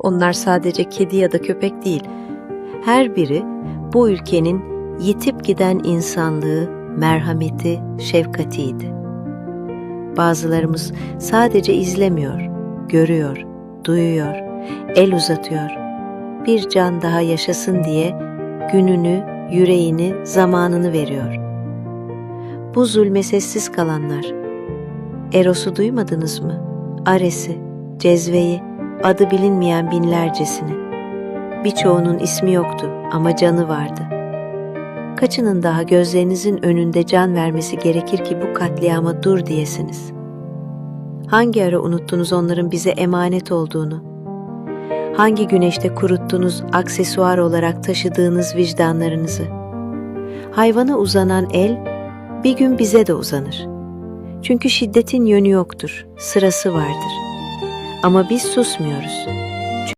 Onlar sadece kedi ya da köpek değil. Her biri bu ülkenin yitip giden insanlığı, merhameti, şefkatiydi. Bazılarımız sadece izlemiyor, görüyor, duyuyor, el uzatıyor. Bir can daha yaşasın diye gününü, yüreğini, zamanını veriyor. Bu zulme sessiz kalanlar. Eros'u duymadınız mı? Ares'i, Cezve'yi, adı bilinmeyen binlercesini. Birçoğunun ismi yoktu ama canı vardı. Kaçının daha gözlerinizin önünde can vermesi gerekir ki bu katliama dur diyesiniz. Hangi ara unuttunuz onların bize emanet olduğunu? Hangi güneşte kuruttunuz aksesuar olarak taşıdığınız vicdanlarınızı? Hayvana uzanan el bir gün bize de uzanır. Çünkü şiddetin yönü yoktur, sırası vardır. Ama biz susmuyoruz.